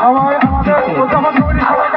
আমার আমাদের উদ্যাপন কমিটির সবাই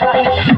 Gracias.